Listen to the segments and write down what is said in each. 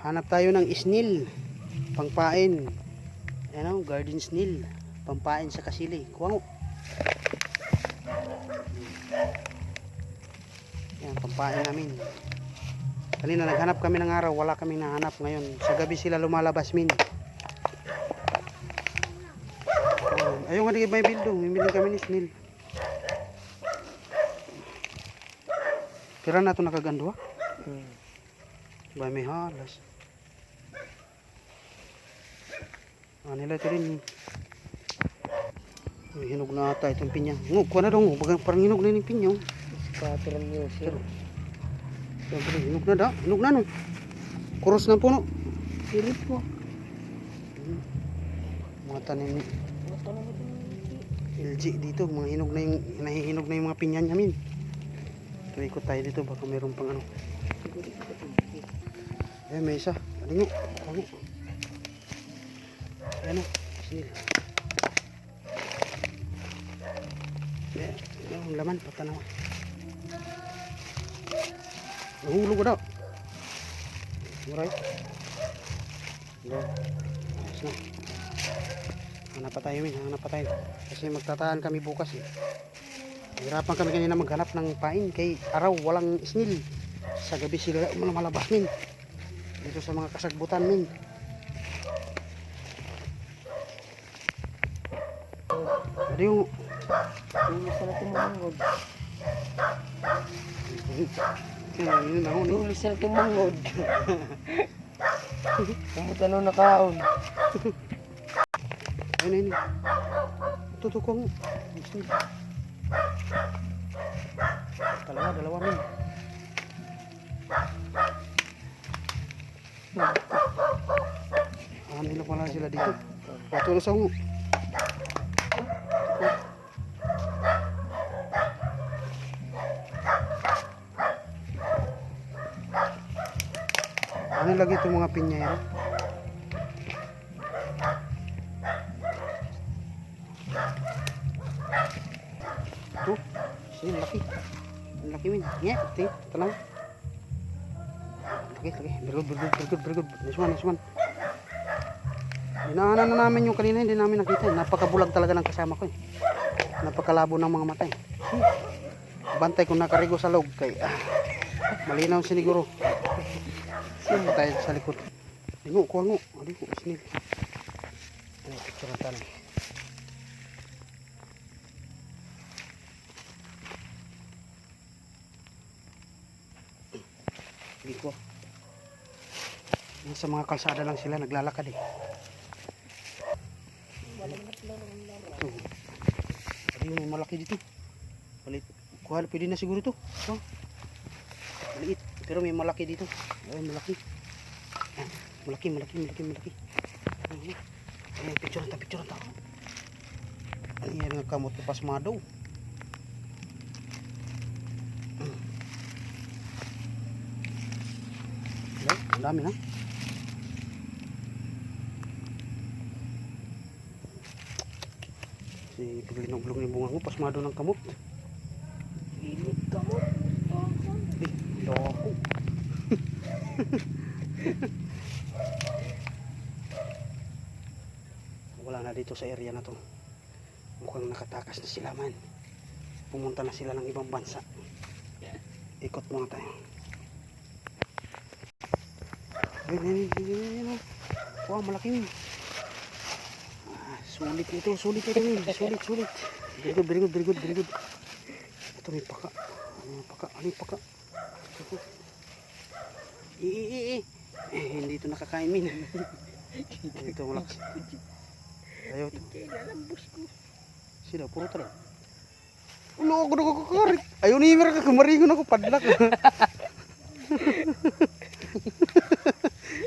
Hanap tayo ng snail. Pangpain. Ano, garden snail. Pampain sa kasili. Kuha mo. Yan, pampain namin. Kanina naghanap kami ng araw, wala kaming nahanap ngayon. Sa gabi sila lumalabas min. Ayun nga may bildong, mimili kami ni snail. Pira na ito nakagandwa. Hmm. Ba may halas. Ah, nila ito rin. Hinog na ata itong pinya. Ngo, kuha na daw. ngo. Baga- Parang hinog na yung pinya. oh. News yun. Siyempre, hinog na da. Hinog na no. Kuros ng puno. Pilit mo. Mga tanim ni Mata na mo LG dito. Mga hinog na yung, nahihinog na yung mga pinya namin. So, ikot tayo dito. Baka mayroon pang ano. Eh, may isa. Ano mo? Ano mo? Ano? Snail. Eh, yung laman, patanaw. Nahulog ko daw. Alright. Go. Ayos na. Hanap pa tayo, min. Hanap pa tayo. Kasi magtatahan kami bukas eh. Hirapan kami kanina maghanap ng pain kay araw walang snail. Sa gabi sila lumalabas min. Dito sa mga kasagbutan min. Ano yung na tumangod. Kaya yun ako ni. Tulis na tumangod. Kamuta no nakaon. Ayun ayun. Tutukong. Dalawa, dalawa min. Ah, nila pala sila dito. Patulos ako. Ano lagi itong mga pinyero? Ito. Sige, laki. Ang laki min. Nye, tingin. Tanong. Laki, laki. Very good, very good, very good, very good. This one, this one. Dinaanan na namin yung kanina, hindi namin nakita. Napakabulag talaga ng kasama ko eh. Napakalabo ng mga mata eh. Bantay kung nakarigo sa log kay ah, malinaw siniguro. Sino tayo sa likod? Ingo, kuha ngo. Ko, snail. Ano, picture ang tanong. Hindi ko. Sa mga kalsada lang sila naglalakad eh. Ito. Ano yung malaki dito? Palit. Kuha, pwede na siguro ito. Ito. Maliit. Pero may malaki dito. Ay, malaki. Ayan. Malaki, malaki, malaki, malaki. Ayan. Picture ta, picture ta. Ayan nga kamot ko pasmado. Ayan, Ang dami na. Si paglinog-log ni bunga mo, pasmado ng kamot. Pilit ka mo. Eh, loko. Wala na dito sa area na to. Mukhang nakatakas na sila man. Pumunta na sila ng ibang bansa. Ikot muna tayo. Ayun, ayun, ayun, ayun. Wow, malaki yun. Ah, sulit ito, sulit ito yun. Sulit, sulit. Very good, very good, very good, very good. Ito may paka. Ano paka? Ano paka? Ito. Eh, hindi ito nakakain min. ito malaki. Ayaw ito. Kinalambos ko. Sila, puro talaga. Ulo ako na kakarit. Ayaw ni Imer ka, kumaringon ako, padlak.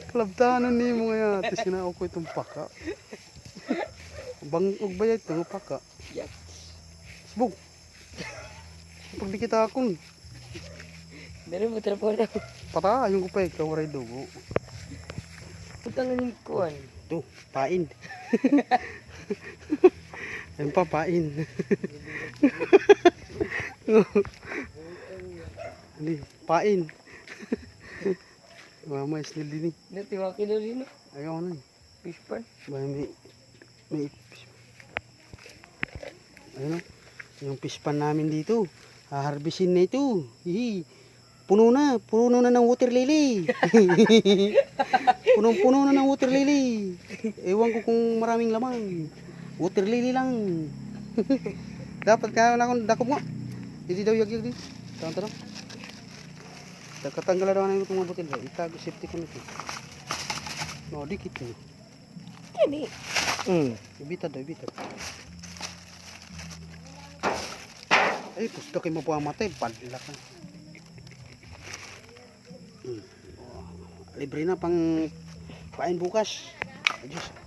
Kalabtanan ni mo nga. Ito sinao ko itong paka. Bang, ug bayad ito, paka. Yak. Subog. Pag di kita akong, Dari mo trapo na. pata, yung ko pa eh, kawaray dugo. Putang ng kuwan. Ito, pain. Ayun pa, pain. Hindi, pain. Mama, snail din eh. Dati mga kilo rin, no? Ayaw na eh. Fish pan. May, may, ayun o, yung fish pan namin dito. Haharbisin na ito. Hihi. Puno na, puno na ng water lily. Punong-puno na ng water lily. Ewan ko kung maraming laman. Water lily lang. Dapat kaya na akong dakop nga. Hindi daw yag-yag din. Tangan tanong. Katanggalan daw na itong mga butil. Itago safety ko nito. No, dikit na. Yan eh. Hmm. Ibitad daw, ibitad. Ay, gusto kayo mo po ang matay. Padla ka. Libre na pang pain bukas. Adios.